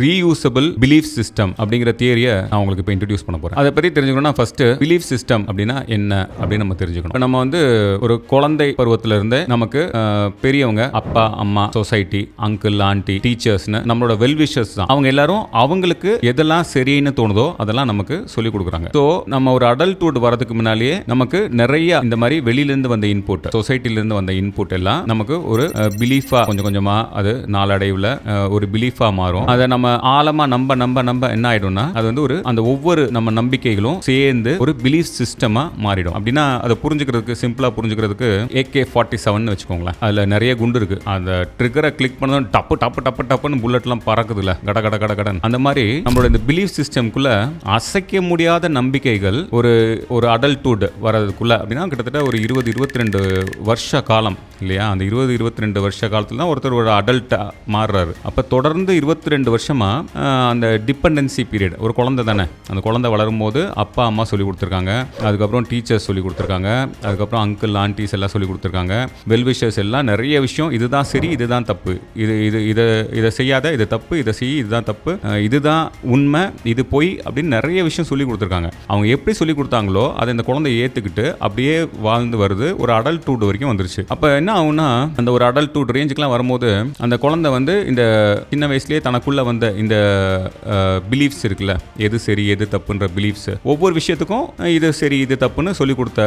Reusable belief system அப்படிங்கிற தியரியை நான் உங்களுக்கு இப்போ இன்ட்ரடியூஸ் பண்ண போகிறேன் அதை பற்றி தெரிஞ்சுக்கணும்னா ஃபர்ஸ்ட் பிலீஃப் சிஸ்டம் அப்படின்னா என்ன அப்படின்னு நம்ம தெரிஞ்சுக்கணும். நம்ம வந்து ஒரு குழந்தை பருவத்துல இருந்தே நமக்கு பெரியவங்க அப்பா அம்மா சொசைட்டி அங்கிள் ஆண்டி டீச்சர்ஸ்னு நம்மளோட வெல்விஷர்ஸ் தான். அவங்க எல்லாரும் அவங்களுக்கு எதெல்லாம் சரின்னு தோணுதோ அதெல்லாம் நமக்கு சொல்லி கொடுக்குறாங்க. ஸோ நம்ம ஒரு அடல்ட்ஹுட் வரதுக்கு முன்னாலேயே நமக்கு நிறைய இந்த மாதிரி வெளியிலேருந்து வந்த இன்புட் சொசைட்டிலேருந்து வந்த இன்புட் எல்லாம் நமக்கு ஒரு பிலீஃபாக கொஞ்சம் கொஞ்சமாக அது நாளடைவில் ஒரு பிலீஃபாக மாறும். அதை நம்ம ஆழமா நம்ப நம்ப நம்ப என்ன ஆயிடும்னா அது வந்து ஒரு அந்த ஒவ்வொரு நம்ம நம்பிக்கைகளும் சேர்ந்து ஒரு பிலீஃப் சிஸ்டமா மாறிடும். அப்படின்னா அதை புரிஞ்சுக்கிறதுக்கு சிம்பிளா புரிஞ்சுக்கிறதுக்கு ஏகே ஃபார்ட்டி செவன் வச்சுக்கோங்களேன். அதுல நிறைய குண்டு இருக்கு. அந்த ட்ரிகரை கிளிக் பண்ணதும் டப்பு டப்பு டப்பு டப்புன்னு புல்லட்லாம் பறக்குதுல கட கட கட கடன். அந்த மாதிரி நம்மளோட இந்த பிலீஃப் சிஸ்டம்குள்ள அசைக்க முடியாத நம்பிக்கைகள் ஒரு ஒரு அடல்ட்ஹுட் வர்றதுக்குள்ள அப்படின்னா கிட்டத்தட்ட ஒரு இருபது இருபத்தி ரெண்டு வருஷ காலம் இல்லையா? அந்த இருபது இருபத்தி ரெண்டு வருஷ காலத்துல தான் ஒருத்தர் ஒரு அடல்ட்டா மாறுறாரு. அப்ப தொடர்ந்து இருபத்தி ரெண்டு வருஷம் ஆஹ், அந்த டிபெண்டன்சி பீரியட் ஒரு குழந்தை தானே. அந்த குழந்தை வளரும் போது அப்பா அம்மா சொல்லி கொடுத்துருக்காங்க. அதுக்கப்புறம் டீச்சர்ஸ் சொல்லி கொடுத்துருக்காங்க. அதுக்கப்புறம் அங்கிள் ஆண்டிஸ் எல்லாம் சொல்லி கொடுத்துருக்காங்க. வெல்விஷர்ஸ் எல்லாம் நிறைய விஷயம் இதுதான் சரி இதுதான் தப்பு. இது இது இதை இதை செய்யாத இது தப்பு இதை செய் இதுதான் தப்பு. இதுதான் உண்மை இது பொய் அப்படின்னு நிறைய விஷயம் சொல்லி கொடுத்துருக்காங்க. அவங்க எப்படி சொல்லி கொடுத்தாங்களோ அதை இந்த குழந்தை ஏற்றுக்கிட்டு அப்படியே வாழ்ந்து வருது. ஒரு அடல்ட்ஹுட் வரைக்கும் வந்துருச்சு. அப்போ என்ன ஆகும்னா அந்த ஒரு அடல்ட்ஹுட் ரேஞ்சுக்கெலாம் வரும்போது அந்த குழந்தை வந்து இந்த சின்ன வயசுலேயே தனக்குள்ளே வந்து இந்த பிலீஃப்ஸ் இருக்குல்ல எது சரி எது தப்புன்ற பிலீஃப்ஸ் ஒவ்வொரு விஷயத்துக்கும் இது சரி இது தப்புன்னு சொல்லி கொடுத்த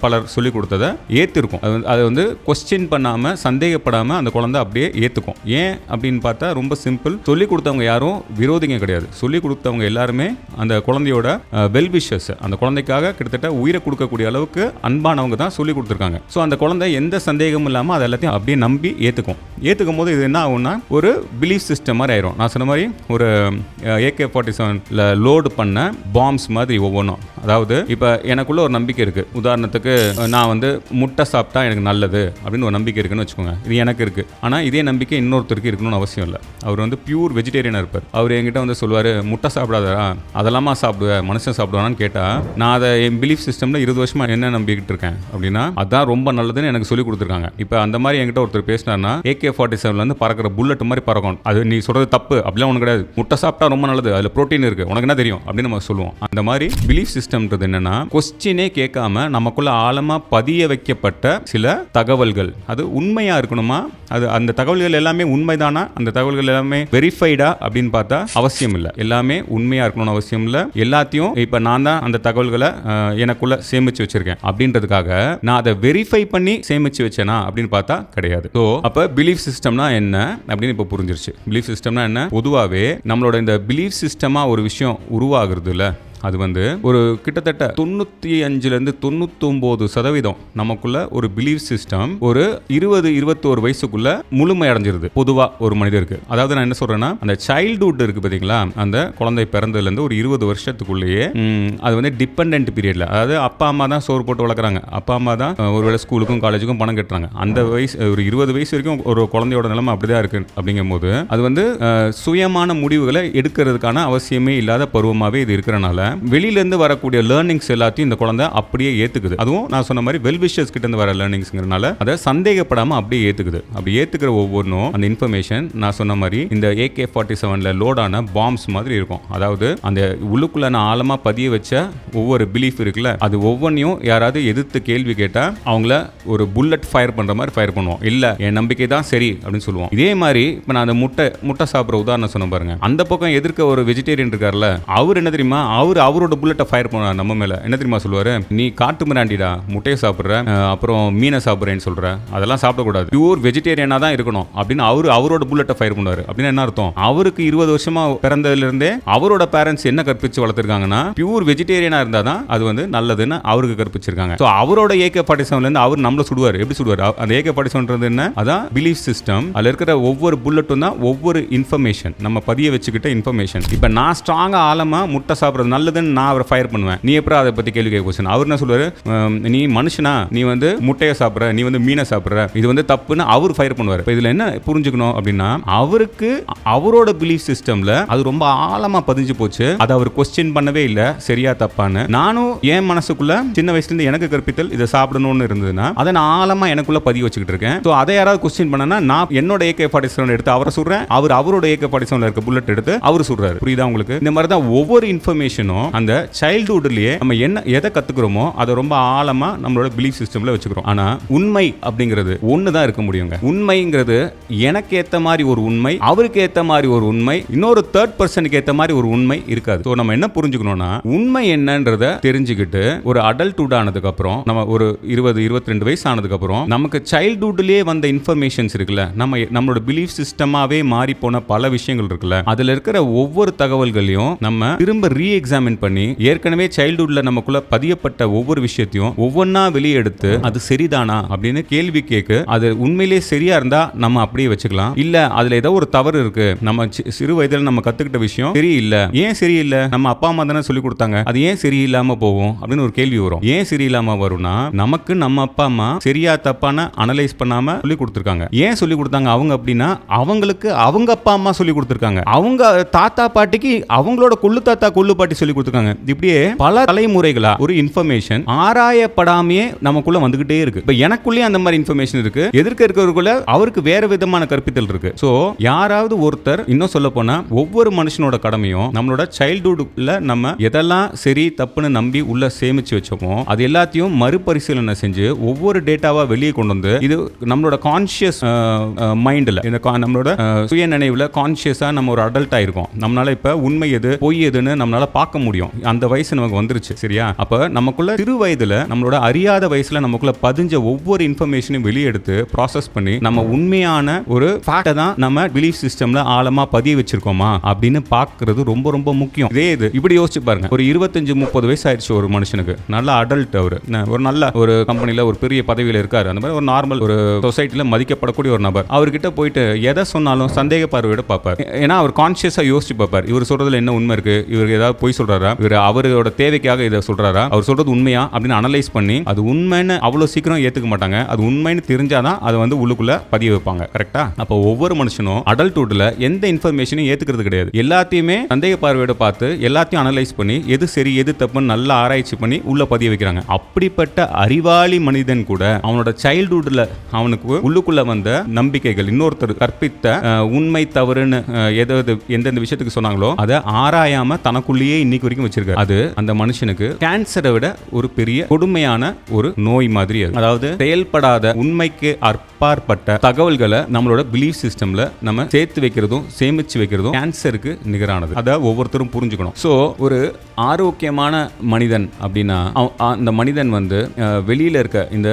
பலர் சொல்லி கொடுத்ததை ஏற்றிருக்கும் அது வந்து- அதை வந்து கொஸ்டின் பண்ணாமல் சந்தேகப்படாமல் அந்த குழந்தை அப்படியே ஏற்றுக்கும் ஏன் அப்படின்னு பார்த்தா ரொம்ப சிம்பிள் சொல்லி கொடுத்தவங்க யாரும் விரோதிங்க கிடையாது. சொல்லி கொடுத்தவங்க எல்லாருமே அந்த குழந்தையோட வெல் விஷஸ் அந்த குழந்தைக்காக கிட்டத்தட்ட உயிரை கொடுக்கக்கூடிய அளவுக்கு அன்பானவங்க தான் சொல்லி கொடுத்துருக்காங்க. ஸோ அந்த குழந்தை எந்த சந்தேகமும் இல்லாமல் அது எல்லாத்தையும் அப்படியே நம்பி ஏற்றுக்கும் ஏற்றுக்கும் போது இது என்ன ஆகும்னா ஒரு பிலீஃப் சிஸ்டம் மாதிரி ஆயிரும். நான் சொன்ன மாதிரி ஒரு ஏகே ஃபார்ட்டி செவனில் லோடு பண்ண பாம்ஸ் மாதிரி ஒவ்வொன்றும் அதாவது இப்போ எனக்குள்ள ஒரு நம்பிக்கை இருக்குது உதாரணத்துக்கு நான் வந்து முட்டை சாப்பிட்டா எனக்கு நல்லது அப்படின்னு ஒரு நம்பிக்கை இருக்குன்னு வச்சுக்கோங்க. இது எனக்கு இருக்குது ஆனால் இதே நம்பிக்கை இன்னொருத்தருக்கு இருக்கணும்னு அவசியம் இல்லை. அவர் வந்து பியூர் வெஜிடேரியனாக இருப்பார். அவர் என்கிட்ட வந்து சொல்லுவார் முட்டை சாப்பிடாதா அதெல்லாமா சாப்பிடுவேன் மனுஷன் சாப்பிடுவானான்னு கேட்டால் நான் அதை என் பிலீஃப் சிஸ்டமில் இருபது வருஷமாக என்ன நம்பிக்கிட்டு இருக்கேன்? அப்படின்னா அதான் ரொம்ப நல்லதுன்னு எனக்கு சொல்லி கொடுத்துருக்காங்க. இப்போ அந்த மாதிரி என்கிட்ட ஒருத்தர் பேசினார்னா ஏகே ஃபார்ட்டி செவன்லேருந்து பறக்கிற புல்லட் மாதிரி பறக்கும். அது நீ சொல்கிறது தப்பு. அப்படிலாம் ஒன்றும் கிடையாது. முட்டை சாப்பிட்டா ரொம்ப நல்லது. அதில் ப்ரோட்டீன் இருக்குது உனக்கு என்ன தெரியும்? அப்படின்னு நம்ம சொல்லுவோம். அந்த மாதிரி பிலீஃப் சிஸ்டம்ன்றது என்னன்னா கொஸ்டினே கேட்காம நமக்குள்ள ஆழமாக பதிய வைக்கப்பட்ட சில தகவல்கள். அது உண்மையாக இருக்கணுமா? அது அந்த தகவல்கள் எல்லாமே உண்மைதானா? அந்த தகவல்கள் எல்லாமே வெரிஃபைடா அப்படின்னு பார்த்தா அவசியம் இல்லை. எல்லாமே உண்மையாக இருக்கணும்னு அவசியம் இல்லை. எல்லாத்தையும் இப்போ நான் தான் அந்த தகவல்களை எனக்குள்ள சேமிச்சு வச்சிருக்கேன். அப்படின்றதுக்காக நான் அதை வெரிஃபை பண்ணி சேமிச்சு வச்சேனா? அப்படின்னு பார்த்தா கிடையாது. ஸோ அப்போ பிலீஃப் சிஸ்டம்னா என்ன? அப்படின்னு இப்போ புரிஞ்சிருச்சு. பிலீஃப் சிஸ்டம்னா என்ன? பொது பொதுவாகவே நம்மளோட இந்த பிலீஃப் சிஸ்டமா ஒரு விஷயம் உருவாகிறது இல்லை அது வந்து ஒரு கிட்டத்தட்ட தொண்ணூற்றி அஞ்சுலேருந்து தொண்ணூத்தொம்போது சதவீதம் நமக்குள்ள ஒரு பிலீஃப் சிஸ்டம் ஒரு இருபது இருபத்தோரு வயசுக்குள்ள முழுமை அடைஞ்சிருது. பொதுவாக ஒரு மனிதருக்கு. அதாவது நான் என்ன சொல்றேன்னா அந்த சைல்டுஹுட் இருக்கு பார்த்தீங்களா அந்த குழந்தை பிறந்ததுலேருந்து ஒரு இருபது வருஷத்துக்குள்ளேயே அது வந்து டிபெண்ட் பீரியட்ல அதாவது அப்பா அம்மா தான் சோறு போட்டு வளர்க்குறாங்க. அப்பா அம்மா தான் ஒருவேளை ஸ்கூலுக்கும் காலேஜுக்கும் பணம் கட்டுறாங்க. அந்த வயசு ஒரு இருபது வயசு வரைக்கும் ஒரு குழந்தையோட நிலைமை அப்படிதான் இருக்கு அப்படிங்கும்போது அது வந்து சுயமான முடிவுகளை எடுக்கிறதுக்கான அவசியமே இல்லாத பருவமாகவே இது இருக்கிறனால வெளியிலேருந்து வரக்கூடிய லேர்னிங்ஸ் எல்லாத்தையும் இந்த குழந்தை அப்படியே ஏற்றுக்குது அதுவும் நான் சொன்ன மாதிரி வெல்விஷர்ஸ் கிட்டேருந்து கிட்ட இருந்து வர லேர்னிங்ஸ்ங்கிறனால அதை சந்தேகப்படாமல் அப்படியே ஏற்றுக்குது அப்படி ஏற்றுக்கிற ஒவ்வொன்றும் அந்த இன்ஃபர்மேஷன் நான் சொன்ன மாதிரி இந்த ஏகே ஃபார்ட்டி செவனில் லோடான பாம்ஸ் மாதிரி இருக்கும். அதாவது அந்த உள்ளுக்குள்ள நான் ஆழமாக பதிய வச்ச ஒவ்வொரு பிலீஃப் இருக்குல்ல அது ஒவ்வொன்றையும் யாராவது எதிர்த்து கேள்வி கேட்டால் அவங்கள ஒரு புல்லட் ஃபயர் பண்ணுற மாதிரி ஃபயர் பண்ணுவோம். இல்லை என் நம்பிக்கை தான் சரி அப்படின்னு சொல்லுவோம். இதே மாதிரி இப்போ நான் அந்த முட்டை முட்டை சாப்பிட்ற உதாரணம் சொன்ன பாருங்க. அந்த பக்கம் எதிர்க்க ஒரு வெஜிடேரியன் இருக்கார்ல அவர் என்ன தெரியுமா? அவர் அவரோட புல்லட்டை ஃபயர் பண்ணார் நம்ம மேல. என்ன தெரியுமா சொல்லுவாரு? நீ காட்டு மிராண்டிடா முட்டையை சாப்பிட்ற அப்புறம் மீனை சாப்பிட்றேன்னு சொல்கிற அதெல்லாம் சாப்பிடக்கூடாது. பியூர் வெஜிடேரியனாக தான் இருக்கணும். அப்படின்னு அவர் அவரோட புல்லட்டை ஃபயர் பண்ணுவார். அப்படின்னு என்ன அர்த்தம்? அவருக்கு இருபது வருஷமாக பிறந்ததுலேருந்தே அவரோட பேரண்ட்ஸ் என்ன கற்பிச்சு வளர்த்துருக்காங்கன்னா பியூர் வெஜிடேரியனாக இருந்தால் தான் அது வந்து நல்லதுன்னு அவருக்கு கற்பிச்சிருக்காங்க. ஸோ அவரோட ஏகே பாட்டிசம்லேருந்து அவர் நம்மள சுடுவார். எப்படி சுடுவார்? அந்த ஏகே பாட்டிசம்ன்றது என்ன? அதான் பிலீஃப் சிஸ்டம் அதில் இருக்கிற ஒவ்வொரு புல்லட்டும் தான் ஒவ்வொரு இன்ஃபர்மேஷன் நம்ம பதிய வச்சுக்கிட்ட இன்ஃபர்மேஷன் இப்போ நான் ஸ்ட்ராங்காக ஆழமாக முட்டை சாப்பிட்றது நல்ல நல்லதுன்னு நான் அவரை ஃபயர் பண்ணுவேன். நீ எப்படி அதை பற்றி கேள்வி கேட்க கொஸ்டின் அவர் என்ன சொல்லுவாரு? நீ மனுஷனா? நீ வந்து முட்டையை சாப்பிட்ற? நீ வந்து மீனை சாப்பிட்ற? இது வந்து தப்புன்னு அவர் ஃபயர் பண்ணுவார். இப்போ இதில் என்ன புரிஞ்சுக்கணும் அப்படின்னா அவருக்கு அவரோட பிலீஃப் சிஸ்டம்ல அது ரொம்ப ஆழமா பதிஞ்சு போச்சு. அதை அவர் கொஸ்டின் பண்ணவே இல்லை. சரியா தப்பான்னு. நானும் என் மனசுக்குள்ள சின்ன வயசுல இருந்து எனக்கு கற்பித்தல் இதை சாப்பிடணும்னு இருந்ததுன்னா அதை நான் ஆழமா எனக்குள்ள பதிய வச்சுக்கிட்டு இருக்கேன். ஸோ அதை யாராவது கொஸ்டின் பண்ணனா நான் என்னோட ஏகே ஃபார்ட்டி செவன் எடுத்து அவரை சொல்றேன் அவர் அவரோட ஏகே ஃபார்ட்டி செவன்ல இருக்க புல்லட் எடுத்து அவர் சொல்றாரு புரியுதா உங்களுக்கு? இந்த மாதிரி தான் ஒவ்வொரு இன்ஃபர்மேஷனும் அந்த சைல்ட்ஹுட்லயே நம்ம என்ன எதை கத்துக்கிறோமோ அதை ரொம்ப ஆழமா நம்மளோட பிலீஃப் சிஸ்டம்ல வச்சுக்கிறோம். ஆனா உண்மை அப்படிங்கிறது ஒன்று தான் இருக்க முடியுங்க. உண்மைங்கிறது எனக்கு ஏத்த மாதிரி ஒரு உண்மை அவருக்கு ஏத்த மாதிரி ஒரு உண்மை இன்னொரு தேர்ட் பர்சனுக்கு ஏத்த மாதிரி ஒரு உண்மை இருக்காது. ஸோ நம்ம என்ன புரிஞ்சுக்கணும்னா உண்மை என்னன்றத தெரிஞ்சுக்கிட்டு ஒரு அடல்ட்ஹுட் ஆனதுக்கு அப்புறம் நம்ம ஒரு இருபது இருபத்தி ரெண்டு வயசு ஆனதுக்கு அப்புறம் நமக்கு சைல்டுஹுட்லயே வந்த இன்ஃபர்மேஷன்ஸ் இருக்குல்ல நம்ம நம்மளோட பிலீஃப் சிஸ்டமாவே மாறி போன பல விஷயங்கள் இருக்குல்ல அதுல இருக்கிற ஒவ்வொரு தகவல்களையும் நம்ம திரும்ப ரீ எக்ஸாமின் பண்ணி ஏற்கனவே சைல்டுஹுட்ல நமக்குள்ள பதியப்பட்ட ஒவ்வொரு விஷயத்தையும் ஒவ்வொன்றா வெளியெடுத்து அது சரிதானா அப்படின்னு கேள்வி கேட்க அது உண்மையிலேயே சரியா இருந்தா நம்ம அப்படியே வச்சுக்கலாம். இல்ல அதுல ஏதோ ஒரு தவறு இருக்கு. நம்ம சிறு வயதுல நம்ம கத்துக்கிட்ட விஷயம் சரியில்லை. ஏன் சரியில்லை? நம்ம அப்பா அம்மா தானே சொல்லி கொடுத்தாங்க. அது ஏன் சரியில்லாம போகும்? அப்படின்னு ஒரு கேள்வி வரும். ஏன் சரியில்லாம வரும்னா நமக்கு நம்ம அப்பா அம்மா சரியா தப்பான அனலைஸ் பண்ணாம சொல்லி கொடுத்துருக்காங்க. ஏன் சொல்லி கொடுத்தாங்க அவங்க அப்படின்னா அவங்களுக்கு அவங்க அப்பா அம்மா சொல்லி கொடுத்துருக்காங்க. அவங்க தாத்தா பாட்டிக்கு அவங்களோட கொள்ளு தாத்தா கொள்ளு பாட்டி சொல்லி கொடுத்துருக்காங்க. இப்படியே பல தலைமுறைகளா ஒரு இன்ஃபர்மேஷன் ஆராயப்படாமையே நமக்குள்ள வந்துகிட்டே இருக்கு. இப்ப எனக்குள்ளேயே அந்த மாதிரி இன்ஃபர்மேஷன் இருக்கு. எதிர்க்க இருக்கிறவருக்குள்ள அவருக்கு வேற விதமான கற்பித்தல் இருக்கு. சோ யாராவது ஒருத்தர் இன்னும் சொல்ல போனா ஒவ்வொரு மனுஷனோட கடமையும் நம்மளோட சைல்ட்ஹுட்ல நம்ம எதெல்லாம் சரி தப்புன்னு நம்பி உள்ள சேமிச்சு வச்சோமோ அது எல்லாத்தையும் மறுபரிசீலனை செஞ்சு ஒவ்வொரு டேட்டாவா வெளியே கொண்டு வந்து இது நம்மளோட கான்ஷியஸ் மைண்டில் இந்த கா- நம்மளோட சுய நினைவுல கான்ஷியஸா நம்ம ஒரு அடல்ட் ஆயிருக்கோம். நம்மளால இப்ப உண்மை எது பொய் எதுன்னு நம்மளால பார்க்க முடியும். அந்த வயசு நமக்கு வந்துருச்சு சரியா? அப்ப நமக்குள்ள சிறு வயதுல நம்மளோட அறியாத வயசுல நமக்குள்ள பதிஞ்ச ஒவ்வொரு இன்ஃபர்மேஷனையும் வெளியெடுத்து ப்ராசஸ் பண்ணி நம்ம உண்மையான ஒரு ஃபேக்டை தான் நம்ம பிலீஃப் சிஸ்டம்ல ஆழமா பதிய வச்சிருக்கோமா? அப்படின்னு பார்க்கறது ரொம்ப ரொம்ப முக்கியம். இதே இது. இப்படி யோசிச்சு பாருங்க. ஒரு இருபத்தஞ்சு முப்பது வயசு ஆயிடுச்சு ஒரு மனுஷனுக்கு. நல்ல அடல்ட் அவர். ஒரு நல்ல ஒரு கம்பெனில ஒரு பெரிய பதவியில இருக்காரு. அந்த மாதிரி ஒரு நார்மல் ஒரு சொசைட்டில மதிக்கப்படக்கூடிய ஒரு நபர். அவர்கிட்ட போயிட்டு எதை சொன்னாலும் சந்தேக பார்வையோட பார்ப்பார். ஏன்னா அவர் கான்சியஸா யோசிச்சு பார்ப்பார். இவர் சொல்றதுல என்ன உண்மை இருக்கு? இவர் ஏதாவது பொய் சொல்றாரா? இவர் அவரோட தேவைக்காக இதை சொல்றாரா? அவர் சொல்றது உண்மையா? அப்படின்னு அனலைஸ் பண்ணி அது உண்மைன்னு அவ்வளவு சீக்கிரம் ஏத்துக்க மாட்டாங்க. அது உண்மைன்னு தெரிஞ்சாதான் அதை வந்து உள்ளுக்குள்ள பதிய வைப்பாங்க. கரெக்டா அப்போ ஒவ்வொரு மனுஷனும் அடல்ட்ஹுட்ல எந்த இன்ஃபர்மேஷனும் ஏத்துக்கிறது கிடையாது. எல்லாத்தையுமே சந்தேக பார்வையோட பார்த்து எல்லாத்தையும் அனலைஸ் பண்ணி எது சரி எது தப்புன்னு நல்லா ஆராய்ச்சி பண்ணி உள்ள பதிய வைக்கிறாங்க. அப்படிப்பட்ட அறிவாளி மனிதன் கூட அவனோட சைல்டுஹுட்ல அவனுக்கு உள்ளுக்குள்ள வந்த நம்பிக்கைகள் இன்னொருத்தர் கற்பித்த உண்மை தவறுன்னு எதாவது எந்தெந்த விஷயத்துக்கு சொன்னாங்களோ அதை ஆராயாம தனக்குள்ளேயே இன்னைக்கு வரைக்கும் வச்சிருக்காரு. அது அந்த மனுஷனுக்கு கேன்சரை விட ஒரு பெரிய கொடுமையான ஒரு நோய் மாதிரி அது. அதாவது செயல்படாத உண்மைக்கு அற்பாற்பட்ட தகவல்களை நம்மளோட பிலீஃப் சிஸ்டம்ல நம்ம சேர்த்து வைக்கிறதும் சேமிச்சு வைக்கிறதும் கேன்சருக்கு நிகரானது. அதை ஒவ்வொருத்தரும் புரிஞ்சுக்கணும். ஸோ ஒரு ஆரோக்கியமான மனிதன் அப்படின்னா அந்த மனிதன் வந்து வெளியில் வெளியில இருக்க இந்த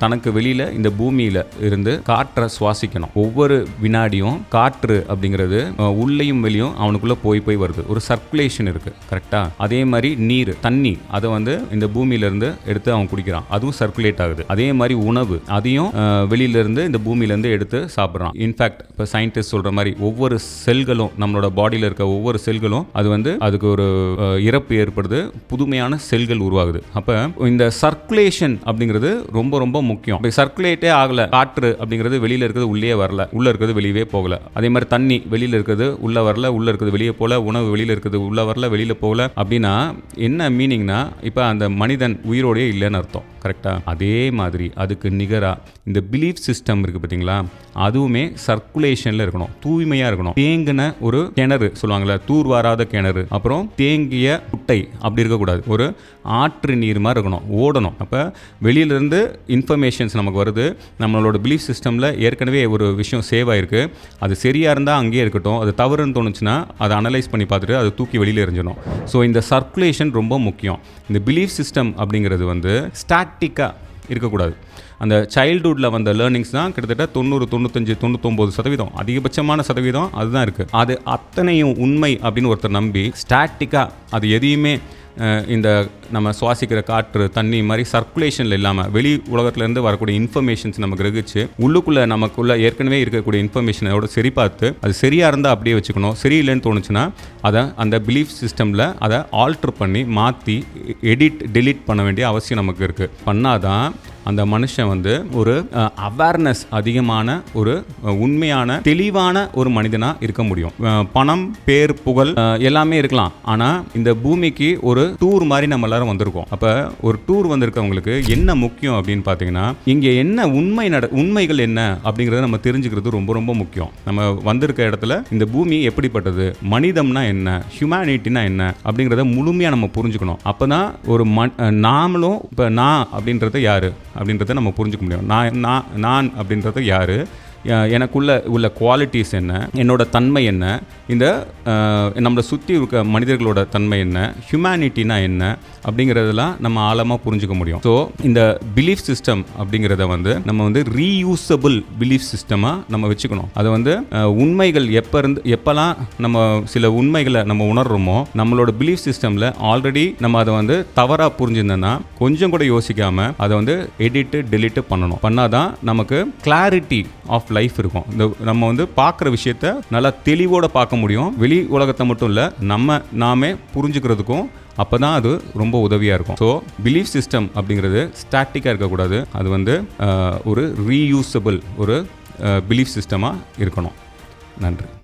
தனக்கு வெளியில இந்த பூமியில இருந்து காற்றை சுவாசிக்கணும். ஒவ்வொரு வினாடியும் காற்று அப்படிங்கிறது உள்ளேயும் வெளியும் அவனுக்குள்ள போய் போய் வருது. ஒரு சர்க்குலேஷன் இருக்கு. கரெக்டா? அதே மாதிரி நீர் தண்ணி அதை வந்து இந்த பூமியில இருந்து எடுத்து அவன் குடிக்கிறான். அதுவும் சர்க்குலேட் ஆகுது. அதே மாதிரி உணவு அதையும் அஹ், வெளியில இருந்து இந்த பூமியில இருந்து எடுத்து சாப்பிட்றான். இன்ஃபேக்ட் இப்போ சயின்டிஸ்ட் சொல்ற மாதிரி ஒவ்வொரு செல்களும் நம்மளோட பாடியில் இருக்க ஒவ்வொரு செல்களும் அது வந்து அதுக்கு ஒரு இறப்பு ஏற்படுது. புதுமையான செல்கள் உருவாகுது. அப்போ இந்த சர்க்குலேஷன் அப்படிங்கிறது ரொம்ப ரொம்ப முக்கியம். இப்போ சர்க்குலேட்டே ஆகல. காற்று அப்படிங்கிறது வெளியில இருக்கிறது உள்ளே வரல. உள்ள இருக்கிறது வெளியவே போகல. அதே மாதிரி தண்ணி வெளியில இருக்கிறது உள்ள வரல உள்ள இருக்கிறது வெளியே போல. உணவு வெளியில இருக்கிறது உள்ள வரல வெளியே வெளியில் போகல. அப்படின்னா என்ன மீனிங்னா இப்போ அந்த மனிதன் உயிரோடையே இல்லைன்னு அர்த்தம். கரெக்டாக அதே மாதிரி அதுக்கு நிகராக இந்த பிலீஃப் சிஸ்டம் இருக்குது பார்த்தீங்களா அதுவுமே சர்க்குலேஷனில் இருக்கணும். தூய்மையாக இருக்கணும். தேங்கின ஒரு கிணறு சொல்லுவாங்கள்ல தூர் வாராத கிணறு. அப்புறம் தேங்கிய குட்டை அப்படி இருக்கக்கூடாது. ஒரு ஆற்று நீர் மாதிரி இருக்கணும். ஓடணும். அப்போ வெளியிலேருந்து இன்ஃபர்மேஷன்ஸ் நமக்கு வருது. நம்மளோட பிலீஃப் சிஸ்டமில் ஏற்கனவே ஒரு விஷயம் சேவ் ஆகிருக்கு அது சரியாக இருந்தால் அங்கேயே இருக்கட்டும். அது தவறுன்னு தோணுச்சுன்னா அதை அனலைஸ் பண்ணி பார்த்துட்டு அதை தூக்கி வெளியில் எறிஞ்சிடும் ஸோ இந்த சர்க்குலேஷன் ரொம்ப முக்கியம். இந்த பிலீஃப் சிஸ்டம் அப்படிங்கிறது வந்து ஸ்டாட் ஸ்டாட்டிக்காக இருக்கக்கூடாது. அந்த சைல்டுஹுட்டில் வந்த லேர்னிங்ஸ் தான் கிட்டத்தட்ட தொண்ணூறு தொண்ணூத்தஞ்சு தொண்ணூத்தொம்பது சதவீதம். அதிகபட்சமான சதவீதம் அதுதான் இருக்குது அது அத்தனையும் உண்மை அப்படின்னு ஒருத்தர் நம்பி ஸ்டாட்டிக்காக அது எதையுமே இந்த நம்ம சுவாசிக்கிற காற்று தண்ணி மாதிரி சர்க்குலேஷனில் இல்லாமல் வெளி உலகத்துலேருந்து வரக்கூடிய இன்ஃபர்மேஷன்ஸ் நம்ம கிரகிச்சு உள்ளுக்குள்ளே நமக்குள்ள ஏற்கனவே இருக்கக்கூடிய இன்ஃபர்மேஷனோட சரி பார்த்து அது சரியாக இருந்தால் அப்படியே வச்சுக்கணும். சரியில்லைன்னு தோணுச்சுன்னா அதை அந்த பிலீஃப் சிஸ்டமில் அதை ஆல்ட்ரு பண்ணி மாற்றி எடிட் டெலீட் பண்ண வேண்டிய அவசியம் நமக்கு இருக்குது பண்ணாதான் அந்த மனுஷன் வந்து ஒரு அவேர்னஸ் அதிகமான ஒரு உண்மையான தெளிவான ஒரு மனிதனாக இருக்க முடியும். பணம் பேர் புகழ் எல்லாமே இருக்கலாம். ஆனால் இந்த பூமிக்கு ஒரு டூர் மாதிரி நம்ம எல்லாரும் வந்திருக்கோம். அப்போ ஒரு டூர் வந்திருக்கவங்களுக்கு என்ன முக்கியம் அப்படின்னு பார்த்தீங்கன்னா இங்கே என்ன உண்மை நட உண்மைகள் என்ன அப்படிங்கிறத நம்ம தெரிஞ்சுக்கிறது ரொம்ப ரொம்ப முக்கியம். நம்ம வந்திருக்க இடத்துல இந்த பூமி எப்படிப்பட்டது மனிதம்னா என்ன ஹியூமனிட்டினா என்ன அப்படிங்கிறத முழுமையாக நம்ம புரிஞ்சுக்கணும். அப்போ தான் ஒரு மண் நாமளும் இப்போ நான் அப்படின்றது யார்? அப்படின்றத நம்ம புரிஞ்சுக்க முடியும். நான் நான் நான் அப்படின்றது யார்? எனக்குள்ள உள்ள குவாலிட்டிஸ் என்ன? என்னோட தன்மை என்ன? இந்த நம்மளை சுற்றி இருக்க மனிதர்களோட தன்மை என்ன? ஹியூமனிட்டினா என்ன? அப்படிங்கிறதெல்லாம் நம்ம ஆழமாக புரிஞ்சுக்க முடியும். ஸோ இந்த பிலீஃப் சிஸ்டம் அப்படிங்கிறத வந்து நம்ம வந்து ரீயூசபிள் பிலீஃப் சிஸ்டமாக நம்ம வச்சுக்கணும். அதை வந்து உண்மைகள் எப்போ இருந்து எப்போல்லாம் நம்ம சில உண்மைகளை நம்ம உணர்றோமோ நம்மளோட பிலீஃப் சிஸ்டமில் ஆல்ரெடி நம்ம அதை வந்து தவறாக புரிஞ்சிருந்தோன்னா கொஞ்சம் கூட யோசிக்காமல் அதை வந்து எடிட்டு டெலிட்டு பண்ணணும். பண்ணாதான் நமக்கு கிளாரிட்டி ஆஃப் லைஃப் இருக்கும். இந்த நம்ம வந்து பார்க்குற விஷயத்த நல்லா தெளிவோடு பார்க்க முடியும். வெளி உலகத்தை மட்டும் இல்லை நம்ம நாமே புரிஞ்சுக்கிறதுக்கும் அப்போ தான் அது ரொம்ப உதவியாக இருக்கும். ஸோ பிலீஃப் சிஸ்டம் அப்படிங்கிறது ஸ்டாட்டிக்காக இருக்கக்கூடாது. அது வந்து ஒரு ரீயூசபிள் ஒரு பிலீஃப் சிஸ்டமாக இருக்கணும். நன்றி.